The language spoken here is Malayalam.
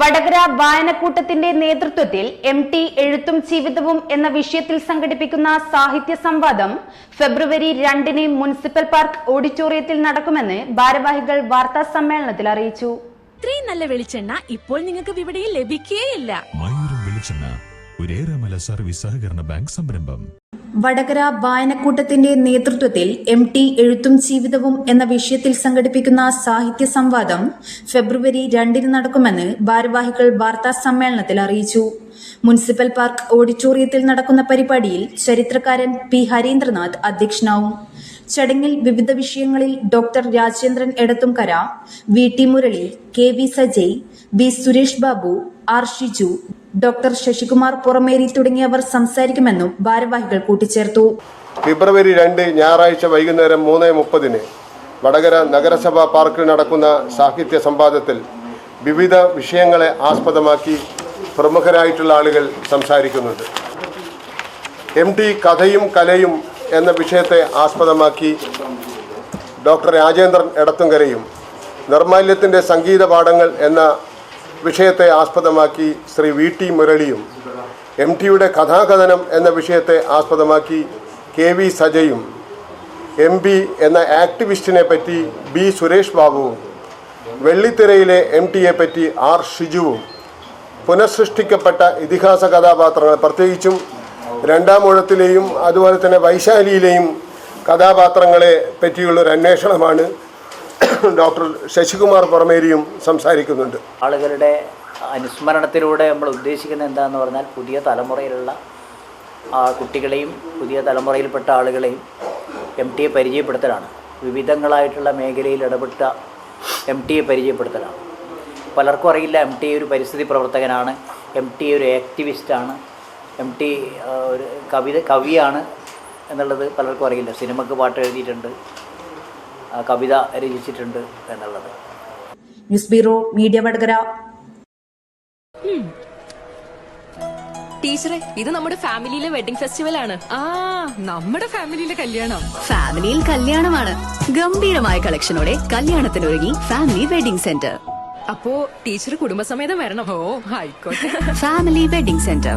വടകര വായനക്കൂട്ടത്തിന്റെ നേതൃത്വത്തിൽ എം ടി എഴുത്തും ജീവിതവും എന്ന വിഷയത്തിൽ സംഘടിപ്പിക്കുന്ന സാഹിത്യ സംവാദം ഫെബ്രുവരി രണ്ടിന് മുനിസിപ്പൽ പാർക്ക് ഓഡിറ്റോറിയത്തിൽ നടക്കുമെന്ന് ഭാരവാഹികൾ വാർത്താ സമ്മേളനത്തിൽ അറിയിച്ചു. ഇത്രയും നല്ല വെളിച്ചെണ്ണ ഇപ്പോൾ നിങ്ങൾക്ക് വിപണിയിൽ ലഭിക്കുകയില്ല മയൂരം വെളിച്ചെണ്ണ ഒരേറെമല സർവീസ് സഹകരണ ബാങ്ക് സംരംഭം. വടകര വായനക്കൂട്ടത്തിന്റെ നേതൃത്വത്തിൽ എം ടി എഴുത്തും ജീവിതവും എന്ന വിഷയത്തിൽ സംഘടിപ്പിക്കുന്ന സാഹിത്യ സംവാദം ഫെബ്രുവരി രണ്ടിന് നടക്കുമെന്ന് ഭാരവാഹികൾ വാർത്താ സമ്മേളനത്തിൽ അറിയിച്ചു. മുനിസിപ്പൽ പാർക്ക് ഓഡിറ്റോറിയത്തിൽ നടക്കുന്ന പരിപാടിയിൽ ചരിത്രകാരൻ പി ഹരീന്ദ്രനാഥ് അധ്യക്ഷനാവും. ചടങ്ങിൽ വിവിധ വിഷയങ്ങളിൽ doctor Rajendran Edathumkara V T Murali K V Sajay B Suresh Babu R Shiju doctor Sasikumar Purameri തുടങ്ങിയവർ സംസാരിക്കുമെന്നും ഭാരവാഹികൾ കൂട്ടിച്ചേർത്തു. ഫെബ്രുവരി രണ്ട് ഞായറാഴ്ച വൈകുന്നേരം മൂന്ന് മുപ്പതിന് വടകര നഗരസഭാ പാർക്കിൽ നടക്കുന്ന സാഹിത്യ സംവാദത്തിൽ വിവിധ വിഷയങ്ങളെ ആസ്പദമാക്കി പ്രമുഖരായിട്ടുള്ള ആളുകൾ സംസാരിക്കുന്നുണ്ട്. എം ടി കഥയും കലയും എന്ന വിഷയത്തെ ആസ്പദമാക്കി ഡോക്ടർ രാജേന്ദ്രൻ എടത്തുങ്കരയും നിർമാല്യത്തിന്റെ സംഗീത പാഠങ്ങൾ എന്ന വിഷയത്തെ ആസ്പദമാക്കി ശ്രീ വി ടി മുരളിയും എം ടിയുടെ കഥാകഥനം എന്ന വിഷയത്തെ ആസ്പദമാക്കി കെ വി സജയും എം പി എന്ന ആക്ടിവിസ്റ്റിനെ പറ്റി ബി സുരേഷ് ബാബുവും വെള്ളിത്തിരയിലെ എം ടിയെ പറ്റി ആർ ഷിജുവും. പുനഃസൃഷ്ടിക്കപ്പെട്ട ഇതിഹാസ കഥാപാത്രങ്ങൾ പ്രത്യേകിച്ചും രണ്ടാം ഊഴത്തിലെയും അതുപോലെ തന്നെ വൈശാലിയിലെയും കഥാപാത്രങ്ങളെ പറ്റിയുള്ളൊരു അന്വേഷണമാണ് ഡോക്ടർ ശശികുമാർ പുറമേരിയും സംസാരിക്കുന്നുണ്ട്. ആളുകളുടെ അനുസ്മരണത്തിലൂടെ നമ്മൾ ഉദ്ദേശിക്കുന്നത് എന്താണെന്ന് പറഞ്ഞാൽ പുതിയ തലമുറയിലുള്ള കുട്ടികളെയും പുതിയ തലമുറയിൽപ്പെട്ട ആളുകളെയും എം ടിയെ പരിചയപ്പെടുത്തലാണ്. വിവിധങ്ങളായിട്ടുള്ള മേഖലയിൽ ഇടപെട്ട എം ടിയെ പരിചയപ്പെടുത്തലാണ്. പലർക്കും അറിയില്ല എം ടി ഒരു പരിസ്ഥിതി പ്രവർത്തകനാണ് എം ടി ഒരു ആക്ടിവിസ്റ്റാണ് എം ടി ഒരു കവിത കവിയാണ് എന്നുള്ളത് പലർക്കും അറിയില്ല. സിനിമക്ക് പാട്ട് എഴുതിയിട്ടുണ്ട്. കവിത രചിച്ചിട്ടുണ്ട് എന്നുള്ളത്. News bureau media Vadakara. ടീച്ചറെ ഇത് നമ്മുടെ ഫാമിലിയിലെ വെഡിങ് ഫെസ്റ്റിവൽ ആണ്. ആ നമ്മുടെ ഫാമിലിയിലെ കല്യാണം. ഫാമിലിയിൽ കല്യാണമാണ്. ഗംഭീരമായ കളക്ഷനോടെ കല്യാണത്തിനൊരുങ്ങി ഫാമിലി വെഡിംഗ് സെന്റർ. അപ്പോ ടീച്ചർ കുടുംബസമേതം വരണം. ഓ ആയിക്കോട്ടെ. Family wedding centre.